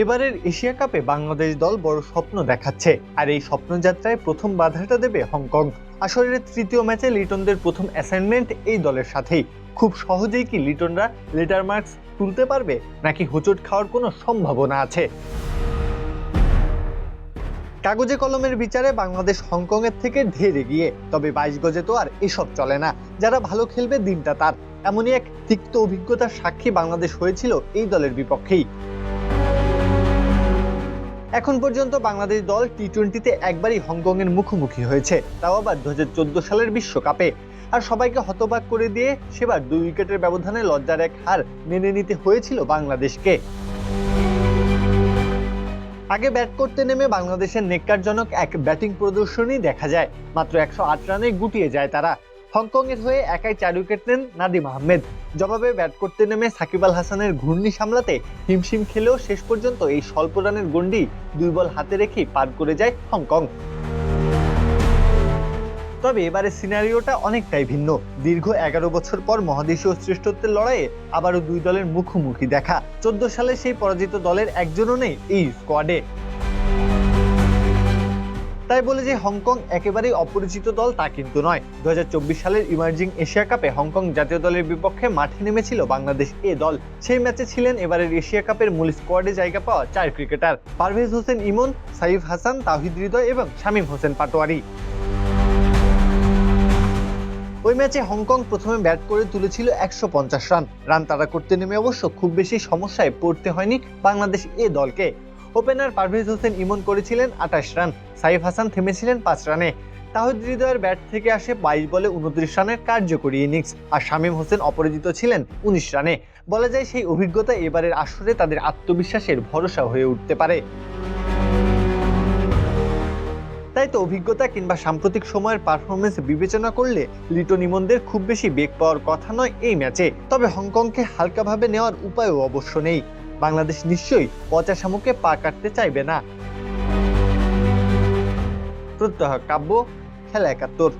এবারের এশিয়া কাপে বাংলাদেশ দল বড় স্বপ্ন দেখাচ্ছে। আর এই স্বপ্নযাত্রায় প্রথম বাধাটা দেবে হংকং। আসরের তৃতীয় ম্যাচে লিটনদের প্রথম অ্যাসাইনমেন্ট এই দলের সাথেই। খুব সহজেই কি লিটনরা লেটার মার্কস তুলতে পারবে, নাকি হোঁচট খাওয়ার কোনো সম্ভাবনা আছে? কাগজে কলমের বিচারে বাংলাদেশ হংকংয়ের থেকে ঢের এগিয়ে। তবে বাইশ গজে তো আর এসব চলে না। যারা ভালো খেলবে দিনটা তার। এমনই এক তিক্ত অভিজ্ঞতার সাক্ষী বাংলাদেশ হয়েছিল এই দলের বিপক্ষেই। এখন পর্যন্ত বাংলাদেশ দল টি টোয়েন্টিতে একবারই হংকংয়ের মুখোমুখি হয়েছে। তাও আবার দু হাজার চোদ্দ সালের বিশ্বকাপে। আর সবাইকে হতবাক করে দিয়ে সেবার দুই উইকেটের ব্যবধানে লজ্জার এক হার মেনে নিতে হয়েছিল বাংলাদেশকে। আগে ব্যাট করতে নেমে বাংলাদেশের নেককারজনক এক ব্যাটিং প্রদর্শনী দেখা যায়। মাত্র একশো আট রানে গুটিয়ে যায় তারা। হংকং এর হয়ে একাই চার উইকেট নেন নাদিম আহমেদ। জবাবে ব্যাট করতে নেমে সাকিব আল হাসানের ঘূর্ণি সামলাতে হিমশিম খেলেও শেষ পর্যন্ত এই স্বল্প রানের গন্ডি দুই বল হাতে রেখেই পার করে যায় হংকং। তবে এবারে সিনারিওটা অনেকটাই ভিন্ন। দীর্ঘ এগারো বছর পর মহাদেশীয় শ্রেষ্ঠত্বের লড়াইয়ে আবারও দুই দলের মুখোমুখি দেখা। চোদ্দ সালে সেই পরাজিত দলের একজনও নেই এই স্কোয়াডে। তাই বলে যে হংকং একেবারেই অপরিচিত দল তা কিন্তু নয়। দু সালের ইমার্জিং এশিয়া কাপে হংকং জাতীয় দলের বিপক্ষে মাঠে নেমেছিল বাংলাদেশ এ দল। সেই ম্যাচে ছিলেন এবারের এশিয়া কাপের মূল স্কোয়াডে জায়গা পাওয়া চার ক্রিকেটার। পারভেজ হোসেন ইমন, সাইফ হাসান তাহিদ হৃদয় এবং শামীম হোসেন পাটোয়ারি। ওই ম্যাচে হংকং প্রথমে ব্যাট করে তুলেছিল একশো পঞ্চাশ রান। রান তারা করতে নেমে অবশ্য খুব বেশি সমস্যায় পড়তে হয়নি বাংলাদেশ এ দলকে। ওপেনার পারভেজ হোসেন ইমন করেছিলেন আঠাশ রান। সাইফ হাসান থেমেছিলেন পাঁচ রানে। তাহিদ হৃদয়ের ব্যাট থেকে আসে বাইশ বলে উনত্রিশ রানের কার্যকরী ইনিংস। আর শামীম হোসেন অপরাজিত ছিলেন উনিশ রানে। বলা যায় সেই অভিজ্ঞতা এবারের আসরে তাদের আত্মবিশ্বাসের ভরসা হয়ে উঠতে পারে। তাই তো অভিজ্ঞতা কিংবা সাম্প্রতিক সময়ের পারফরমেন্স বিবেচনা করলে লিটন ইমনদের খুব বেশি বেগ পাওয়ার কথা নয় এই ম্যাচে। তবে হংকংকে হালকাভাবে নেওয়ার উপায়ও অবশ্য নেই। বাংলাদেশ নিশ্চয়ই পচা শামুকে পা কাটতে চাইবে না। প্রত্যহ কাব্য খেলা একাত্তর।